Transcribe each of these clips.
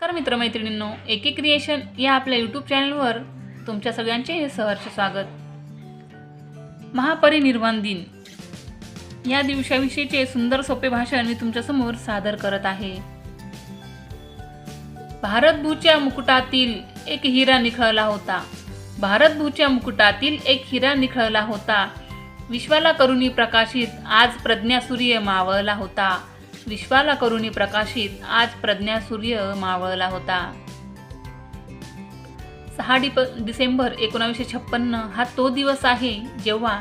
तर मित्रमैत्रिणींनो एके क्रिएशन या आपल्या यूट्यूब चॅनलवर तुमच्या सगळ्यांचे सहर्ष स्वागत. महापरिनिर्वाण दिन. या दिवसाविषयीचे सुंदर सोपे भाषण मी तुमच्यासमोर सादर करत आहे. भारतभूच्या मुकुटातील एक हिरा निखळला होता. भारतभूच्या मुकुटातील एक हिरा निखळला होता. विश्वाला करुणी प्रकाशित आज प्रज्ञासूर्य मावळला होता. विश्वाला करुणी प्रकाशित आज प्रज्ञा सूर्य मावळला होता. सहा डिप डिसेंबर एकोणावीसशे छप्पन्न हा तो दिवस आहे जेव्हा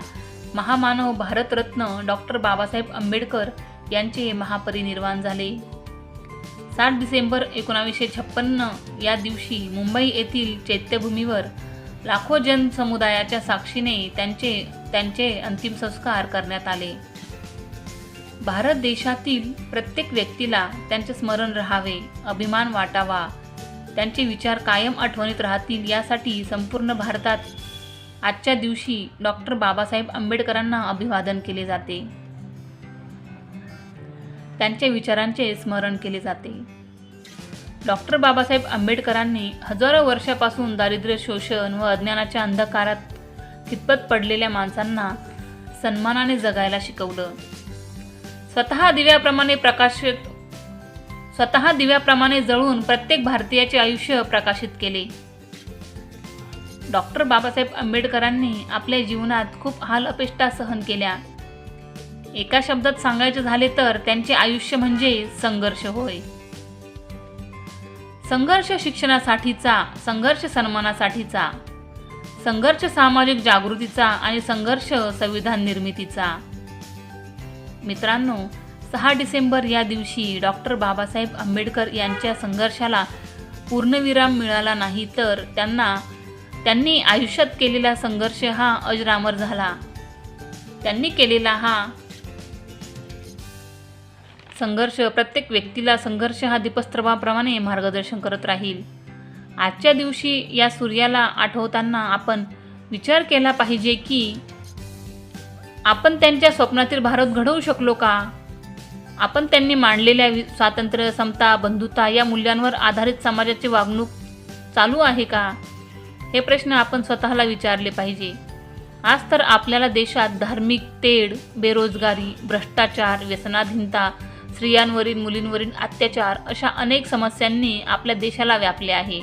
महामानव भारतरत्न डॉक्टर बाबासाहेब आंबेडकर यांचे महापरिनिर्वाण झाले. सात डिसेंबर एकोणावीसशे छप्पन्न या दिवशी मुंबई येथील चैत्यभूमीवर लाखो जनसमुदायाच्या साक्षीने त्यांचे त्यांचे अंतिम संस्कार करण्यात आले. भारत देशातील प्रत्येक व्यक्तीला त्यांचे स्मरण राहावे अभिमान वाटावा. त्यांचे विचार कायम आठवणीत राहतील यासाठी संपूर्ण भारतात आजच्या दिवशी डॉक्टर बाबासाहेब आंबेडकरांना अभिवादन केले जाते. त्यांच्या विचारांचे स्मरण केले जाते. डॉक्टर बाबासाहेब आंबेडकरांनी हजारो वर्षापासून दारिद्र्य शोषण व अज्ञानाच्या अंधकारात कितपत पडलेल्या माणसांना सन्मानाने जगायला शिकवलं. स्वतः दिव्याप्रमाणे प्रकाशित स्वतः दिव्याप्रमाणे जळून प्रत्येक भारतीयाचे आयुष्य प्रकाशित केले. डॉक्टर बाबासाहेब आंबेडकरांनी आपल्या जीवनात खूप हाल अपेष्टा सहन केल्या. एका शब्दात सांगायचे झाले तर त्यांचे आयुष्य म्हणजे संघर्ष होय. संघर्ष शिक्षणासाठीचा संघर्ष सन्मानासाठीचा संघर्ष सामाजिक जागृतीचा आणि संघर्ष संविधान निर्मितीचा. मित्रांनो सहा डिसेंबर या दिवशी डॉक्टर बाबासाहेब आंबेडकर यांच्या संघर्षाला पूर्णविराम मिळाला नाही तर त्यांना त्यांनी आयुष्यात केलेला संघर्ष हा अजरामर झाला. त्यांनी केलेला हा संघर्ष प्रत्येक व्यक्तीला संघर्ष हा दीपस्तंभाप्रमाणे मार्गदर्शन करत राहील. आजच्या दिवशी या सूर्याला आठवताना आपण विचार केला पाहिजे की आपण त्यांच्या स्वप्नातील भारत घडवू शकलो का? आपण त्यांनी मांडलेल्या वि- स्वातंत्र्य समता बंधुता या मूल्यांवर आधारित समाजाची वागणूक चालू आहे का? हे प्रश्न आपण स्वतःला विचारले पाहिजे. आज तर आपल्याला देशात धार्मिक तेढ बेरोजगारी भ्रष्टाचार व्यसनाधीनता स्त्रियांवरील मुलींवरील अत्याचार अशा अनेक समस्यांनी आपल्या देशाला व्यापले आहे.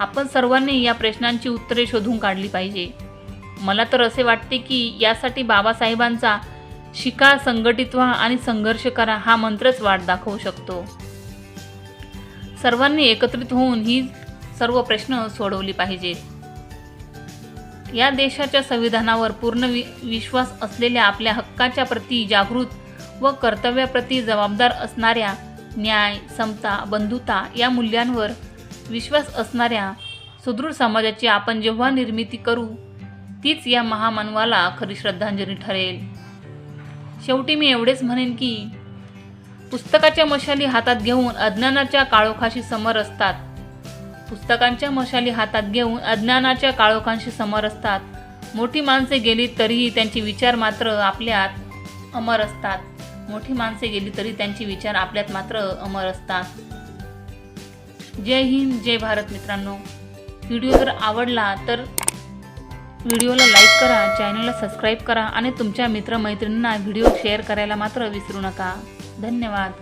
आपण सर्वांनी या प्रश्नांची उत्तरे शोधून काढली पाहिजे. मला तर असे वाटते की यासाठी बाबासाहेबांचा शिका संघटित व्हा आणि संघर्ष करा हा मंत्रच वाट दाखवू शकतो. सर्वांनी एकत्रित होऊन ही सर्व प्रश्न सोडवली पाहिजेत या देशाच्या संविधानावर पूर्ण वि विश्वास असलेल्या आपल्या हक्काच्या प्रती जागृत व कर्तव्याप्रती जबाबदार असणाऱ्या न्याय समता बंधुता या मूल्यांवर विश्वास असणाऱ्या सुदृढ समाजाची आपण जेव्हा निर्मिती करू तीच या महामानवाला खरी श्रद्धांजली ठरेल. शेवटी मी एवढेच म्हणेन की पुस्तकाच्या मशाली हातात घेऊन अज्ञानाच्या काळोखाशी समर असतात. पुस्तकांच्या मशाली हातात घेऊन अज्ञानाच्या काळोखांशी समर असतात. मोठी माणसे गेली तरीही त्यांचे विचार मात्र आपल्यात अमर असतात. मोठी माणसे गेली तरी त्यांचे विचार आपल्यात मात्र अमर असतात. जय हिंद जय भारत मित्रांनो. व्हिडिओ जर आवडला तर व्हिडिओला लाईक करा चॅनलला सबस्क्राईब करा आणि तुमच्या मित्रमैत्रिणींना व्हिडिओ शेअर करायला मात्र विसरू नका. धन्यवाद.